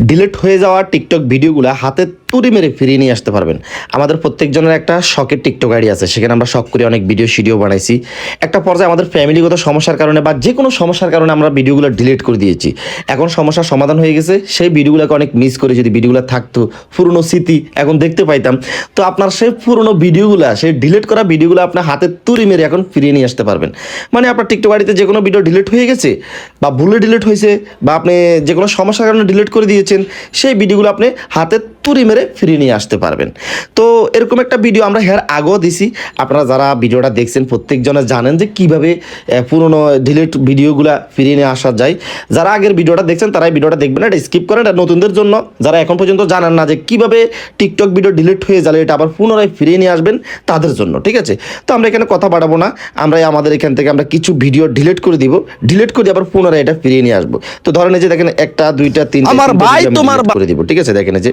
Delete হয়ে যাওয়া TikTok ভিডিওগুলো হাতে তুড়ি মেরে ফিরিয়ে নিয়ে আসতে পারবেন। আমাদের প্রত্যেকজনের একটা শখের টিকটক আইডি আছে, সেখানে আমরা শখ করে অনেক ভিডিও শিডিও বানাইছি। একটা পর্যায়ে আমাদের ফ্যামিলিগত সমস্যার কারণে বা যে কোনো সমস্যার কারণে আমরা ভিডিওগুলো ডিলিট করে দিয়েছি। এখন সমস্যার সমাধান হয়ে গেছে, সেই ভিডিওগুলোকে অনেক মিস করে যদি ভিডিওগুলো থাকতো, পুরনো স্মৃতি এখন দেখতে পাইতাম। তো আপনার সেই পুরনো ভিডিওগুলো সেই ডিলিট করা ভিডিওগুলো আপনার হাতে তুড়ি মেরে এখন ফিরিয়ে নিয়ে আসতে পারবেন। মানে আপনার টিকটক আইডিতে যে কোনো ভিডিও ডিলিট হয়ে গেছে বা ভুলে ডিলিট হয়েছে বা আপনি যে কোনো সমস্যার কারণে ডিলিট করে দিয়েছেন, সেই ভিডিওগুলো আপনি হাতে তুড়ি মেরে ফিরিয়ে নিয়ে আসতে পারবেন। তো এরকম একটা ভিডিও আমরা হের আগেও দিছি। আপনারা যারা ভিডিওটা দেখছেন প্রত্যেকজনে জানেন যে কীভাবে পুরনো ডিলিট ভিডিওগুলো ফিরিয়ে নিয়ে আসা যায়। যারা আগের ভিডিওটা দেখছেন তারা এই ভিডিওটা দেখবেন এটা স্কিপ করেন এটা নতুনদের জন্য। যারা এখন পর্যন্ত জানেন না যে কীভাবে টিকটক ভিডিও ডিলিট হয়ে গেলে এটা আবার পুনরায় ফিরিয়ে নিয়ে আসবেন তাদের জন্য ঠিক আছে? তো আমরা এখানে কথা বাড়াবো না। আমরা আমাদের এখান থেকে আমরা কিছু ভিডিও ডিলিট করে দিব। ডিলিট করে আবার পুনরায় এটা ফিরিয়ে নিয়ে আসব। তো ধরেন এই যে দেখেন একটা দুইটা তিনটা আমার ভাই তোমার করে দিব ঠিক আছে? দেখেন এই যে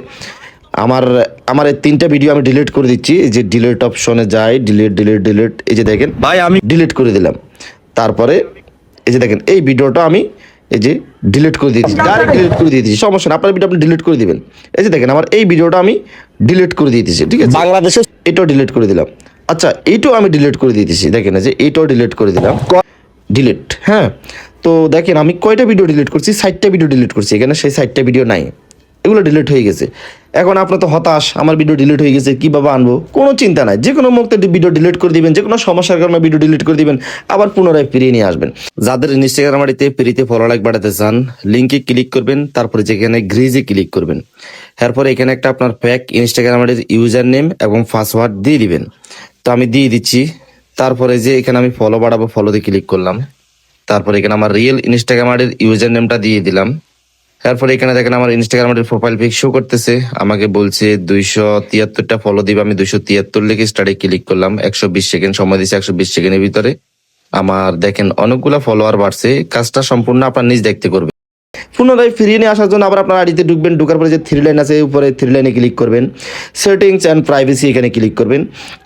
আমার আমার এই তিনটা ভিডিও আমি ডিলিট করে দিচ্ছি। এই যে ডিলিট অপশনে যাই ডিলিট ডিলিট ডিলিট এই যে দেখেন ভাই আমি ডিলিট করে দিলাম। তারপরে এই যে দেখেন এই ভিডিওটা আমি এই যে ডিলিট করে দিয়েছি ডাইরেক্ট ডিলিট করে দিয়ে দিয়েছি সমস্যা না আপনার ভিডিও আপনি ডিলিট করে দিবেন। এই যে দেখেন আমার এই ভিডিওটা আমি ডিলিট করে দিয়ে দিয়েছি ঠিক আছে? বাংলাদেশে এটাও ডিলিট করে দিলাম। আচ্ছা এইটাও আমি ডিলিট করে দিতেছি দেখেন এই যে এইটাও ডিলিট করে দিলাম। ডিলিট হ্যাঁ? তো দেখেন আমি কয়টা ভিডিও ডিলিট করছি? ষাটটা ভিডিও ডিলিট করছি এখানে সেই ষাটটা ভিডিও নাই। এগুলো ডিলিট হয়ে গেছে। এখন আপনার তো হতাশ, আমার ভিডিও ডিলিট হয়ে গেছে কীভাবে আনব? কোনো চিন্তা নাই যে কোনো মুহূর্তে ভিডিও ডিলিট করে দিবেন যে কোনো সমস্যার কারণে ভিডিও ডিলিট করে দিবেন, আবার পুনরায় ফিরিয়ে নিয়ে আসবেন। যাদের ইনস্টাগ্রাম আইডিতে ফ্রিতে ফলো লাইক বাড়াতে চান লিঙ্কে ক্লিক করবেন, তারপরে যেখানে গ্রিজে ক্লিক করবেন। এরপরে এখানে একটা আপনার প্যাক ইনস্টাগ্রাম আইডির ইউজার নেম এবং পাসওয়ার্ড দিয়ে দিবেন। তো আমি দিয়ে দিচ্ছি, তারপরে যে এখানে আমি ফলো বাড়াবো ফলোতে ক্লিক করলাম। তারপরে এখানে আমার রিয়েল ইনস্টাগ্রাম আইডির ইউজার নেমটা দিয়ে দিলাম। তারপরে এখানে দেখেন আমার ইনস্টাগ্রাম আইডির প্রোফাইল পিক শো করতেছে। আমাকে বলছে দুইশো তিয়াত্তরটা ফলো দিবে, আমি দুইশো তিয়াত্তর লিখে স্টার্টে ক্লিক করলাম। একশো বিশ সেকেন্ড সময় দিচ্ছে একশো বিশ সেকেন্ডের ভিতরে। আমার দেখেন অনেকগুলা ফলোয়ার বাড়ছে, কাজটা সম্পূর্ণ আপনার নিজ দেখতে করবে। পুনরায় ফিরিয়ে নিয়ে আসার জন্য আবার আপনার আইডিতে ঢুকবেন, ঢুকার পরে যে থ্রি লাইন আছে উপরে থ্রি লাইনে ক্লিক করবেন। সেটিংস অ্যান্ড প্রাইভেসি এখানে ক্লিক করবেন।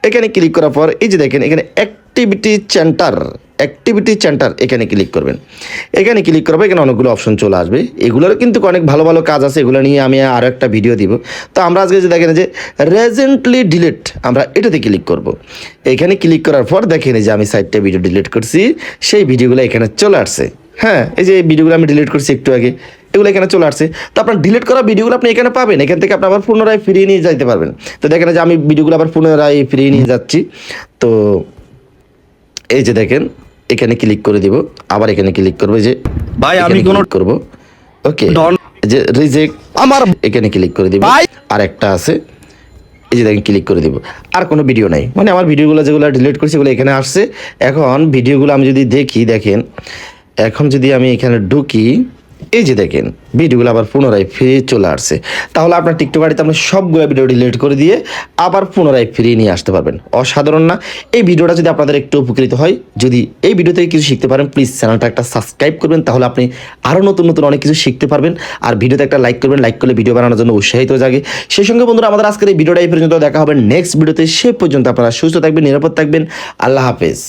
এখানে ক্লিক করার পর এই যে দেখেন, এখানে অ্যাক্টিভিটি সেন্টার অ্যাক্টিভিটি সেন্টার এখানে ক্লিক করবেন। এখানে ক্লিক করব এখানে অনেকগুলো অপশন চলে আসবে। এগুলোরও কিন্তু অনেক ভালো ভালো কাজ আছে, এগুলো নিয়ে আমি আরও একটা ভিডিও দিব। তো আমরা আজকে যে দেখেন যে রেজেন্টলি ডিলিট আমরা এটাতে ক্লিক করব। এখানে ক্লিক করার পর দেখেন যে আমি সাইডটা ভিডিও ডিলিট করছি, সেই ভিডিওগুলো এখানে চলে আসছে। হ্যাঁ এই যে ভিডিওগুলো আমি ডিলিট করছি একটু আগে, এগুলো এখানে চলে আসছে। তো আপনার ডিলিট করা ভিডিওগুলো আপনি এখানে পাবেন, এখান থেকে আপনি আবার পুনরায় ফিরিয়ে নিয়ে যাইতে পারবেন। তো দেখেন যে আমি ভিডিওগুলো আবার পুনরায় ফিরিয়ে নিয়ে যাচ্ছি। তো এই যে দেখেন এখানে ক্লিক করে দিব আবার এখানে ক্লিক করব যে ভাই আমি কোন করব। ওকে যে রিজেক্ট আমার এখানে ক্লিক করে দিব। আর একটা আছে এই যে দেখেন ক্লিক করে দিব। আর কোনো ভিডিও নাই। মানে আমার ভিডিওগুলো যেগুলো ডিলিট করছি সেগুলো এখানে আসছে। এখন ভিডিওগুলো আমি যদি দেখি দেখেন এখন যদি আমি এখানে ঢুকি এই যে দেখেন, ভিডিওগুলো আবার পুনরায় ফিরে চলে আসছে। তাহলে আপনার টিকটক আইডিতে আপনি সবগুলো ভিডিও ডিলিট করে দিয়ে আবার পুনরায় ফিরিয়ে নিয়ে আসতে পারবেন। অসাধারণ না? এই ভিডিওটা যদি আপনাদের একটু উপকৃত হয়, যদি এই ভিডিও থেকে কিছু শিখতে পারেন প্লিজ চ্যানেলটা একটা সাবস্ক্রাইব করবেন, তাহলে আপনি আরও নতুন নতুন অনেক কিছু শিখতে পারবেন। আর ভিডিওতে একটা লাইক করবেন লাইক করলে ভিডিও বানানোর জন্য উৎসাহিত জাগে সেই সঙ্গে বন্ধুরা, আমাদের আজকের এই ভিডিওটা এই পর্যন্ত, দেখা হবে নেক্সট ভিডিওতে। সে পর্যন্ত আপনারা সুস্থ থাকবেন, নিরাপদ থাকবেন। আল্লাহ হাফেজ।